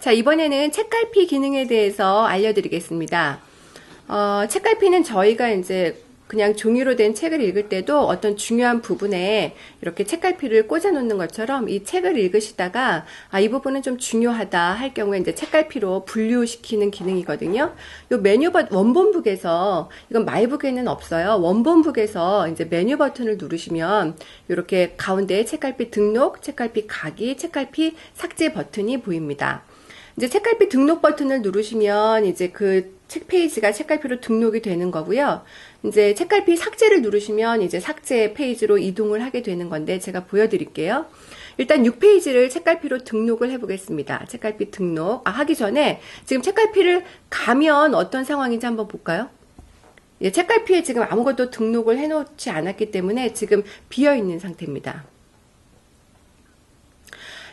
자, 이번에는 책갈피 기능에 대해서 알려드리겠습니다. 어, 책갈피는 저희가 이제 그냥 종이로 된 책을 읽을 때도 어떤 중요한 부분에 이렇게 책갈피를 꽂아 놓는 것처럼 이 책을 읽으시다가 아, 이 부분은 좀 중요하다 할 경우에 이제 책갈피로 분류시키는 기능이거든요. 요 메뉴 버 원본북에서 이건 마이북에는 없어요. 원본북에서 이제 메뉴 버튼을 누르시면 이렇게 가운데에 책갈피 등록, 책갈피 가기, 책갈피 삭제 버튼이 보입니다. 이제 책갈피 등록 버튼을 누르시면 이제 그 책 페이지가 책갈피로 등록이 되는 거고요. 이제 책갈피 삭제를 누르시면 이제 삭제 페이지로 이동을 하게 되는 건데 제가 보여드릴게요. 일단 6페이지를 책갈피로 등록을 해보겠습니다. 책갈피 등록. 아, 하기 전에 지금 책갈피를 가면 어떤 상황인지 한번 볼까요? 예, 책갈피에 지금 아무것도 등록을 해놓지 않았기 때문에 지금 비어있는 상태입니다.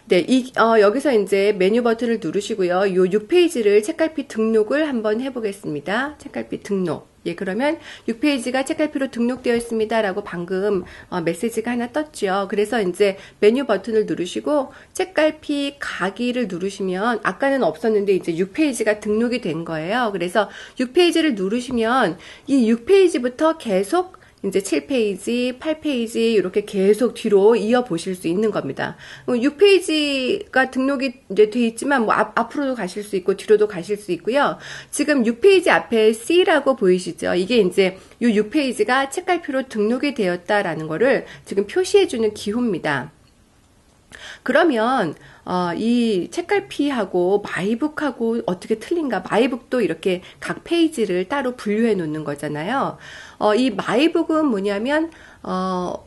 네, 이, 어, 여기서 이제 메뉴 버튼을 누르시고요. 요 6페이지를 책갈피 등록을 한번 해보겠습니다. 책갈피 등록. 예, 그러면 6페이지가 책갈피로 등록되어 있습니다. 라고 방금 어, 메시지가 하나 떴죠. 그래서 이제 메뉴 버튼을 누르시고 책갈피 가기를 누르시면 아까는 없었는데 이제 6페이지가 등록이 된 거예요. 그래서 6페이지를 누르시면 이 6페이지부터 계속 이제 7페이지, 8페이지 이렇게 계속 뒤로 이어 보실 수 있는 겁니다. 6페이지가 등록이 이제 돼 있지만 뭐 앞, 앞으로도 가실 수 있고 뒤로도 가실 수 있고요. 지금 6페이지 앞에 C라고 보이시죠? 이게 이제 이 6페이지가 책갈피로 등록이 되었다라는 거를 지금 표시해 주는 기호입니다. 그러면 어, 이 책갈피하고 마이북하고 어떻게 틀린가? 마이북도 이렇게 각 페이지를 따로 분류해 놓는 거잖아요. 어, 이 마이북은 뭐냐면 어,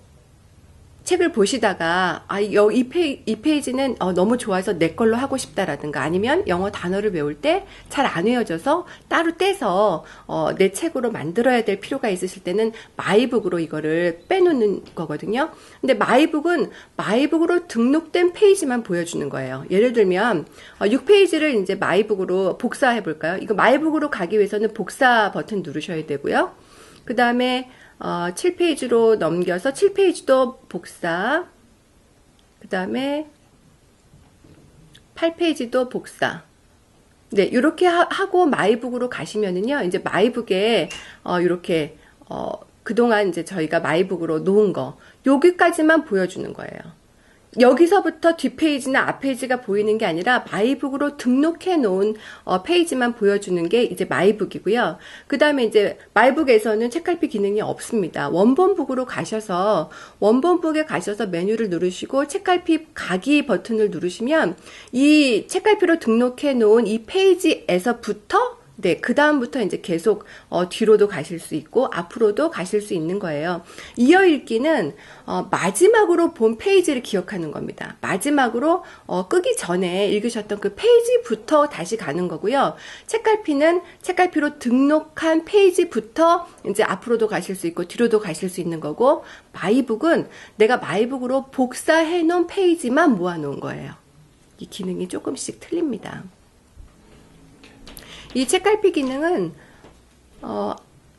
책을 보시다가 아, 이, 페이, 이 페이지는 어, 너무 좋아서 내 걸로 하고 싶다라든가 아니면 영어 단어를 외울 때 잘 안 외워져서 따로 떼서 어, 내 책으로 만들어야 될 필요가 있으실 때는 마이북으로 이거를 빼놓는 거거든요. 근데 마이북은 마이북으로 등록된 페이지만 보여주는 거예요. 예를 들면 어, 6페이지를 이제 마이북으로 복사해 볼까요? 이거 마이북으로 가기 위해서는 복사 버튼 누르셔야 되고요. 그 다음에 어, 7페이지로 넘겨서 7페이지도 복사. 그 다음에 8페이지도 복사. 네 이렇게 하, 고 마이북으로 가시면은요 이제 마이북에 어, 이렇게 어, 그동안 이제 저희가 마이북으로 놓은 거 여기까지만 보여주는 거예요 여기서부터 뒷페이지나 앞페이지가 보이는 게 아니라 마이북으로 등록해 놓은 어, 페이지만 보여주는 게 이제 마이북이고요. 그 다음에 이제 마이북에서는 책갈피 기능이 없습니다. 원본북으로 가셔서 원본북에 가셔서 메뉴를 누르시고 책갈피 가기 버튼을 누르시면 이 책갈피로 등록해 놓은 이 페이지에서부터 네, 그 다음부터 이제 계속 어, 뒤로도 가실 수 있고 앞으로도 가실 수 있는 거예요. 이어 읽기는 어, 마지막으로 본 페이지를 기억하는 겁니다. 마지막으로 어, 끄기 전에 읽으셨던 그 페이지부터 다시 가는 거고요. 책갈피는 책갈피로 등록한 페이지부터 이제 앞으로도 가실 수 있고 뒤로도 가실 수 있는 거고 마이북은 내가 마이북으로 복사해 놓은 페이지만 모아 놓은 거예요. 이 기능이 조금씩 틀립니다. 이 책갈피 기능은 어,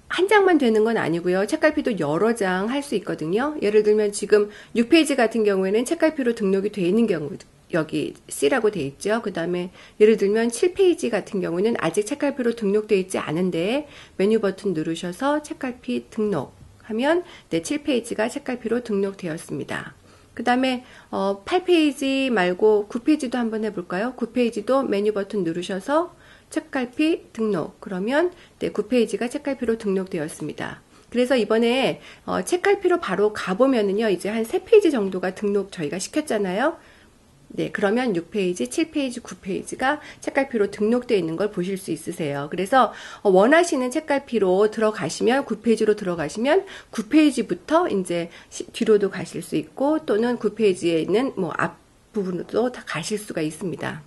한 장만 되는 건 아니고요. 책갈피도 여러 장 할 수 있거든요. 예를 들면 지금 6페이지 같은 경우에는 책갈피로 등록이 돼 있는 경우 여기 C라고 돼 있죠. 그 다음에 예를 들면 7페이지 같은 경우는 아직 책갈피로 등록되어 있지 않은데 메뉴 버튼 누르셔서 책갈피 등록 하면 네, 7페이지가 책갈피로 등록되었습니다. 그 다음에 어, 8페이지 말고 9페이지도 한번 해볼까요? 9페이지도 메뉴 버튼 누르셔서 책갈피 등록. 그러면 네, 9페이지가 책갈피로 등록되었습니다. 그래서 이번에 어, 책갈피로 바로 가보면은요, 이제 한 3페이지 정도가 등록 저희가 시켰잖아요. 네, 그러면 6페이지, 7페이지, 9페이지가 책갈피로 등록되어 있는 걸 보실 수 있으세요. 그래서 어, 원하시는 책갈피로 들어가시면 9페이지로 들어가시면 9페이지부터 이제 뒤로도 가실 수 있고 또는 9페이지에 있는 뭐 앞부분으로도 다 가실 수가 있습니다.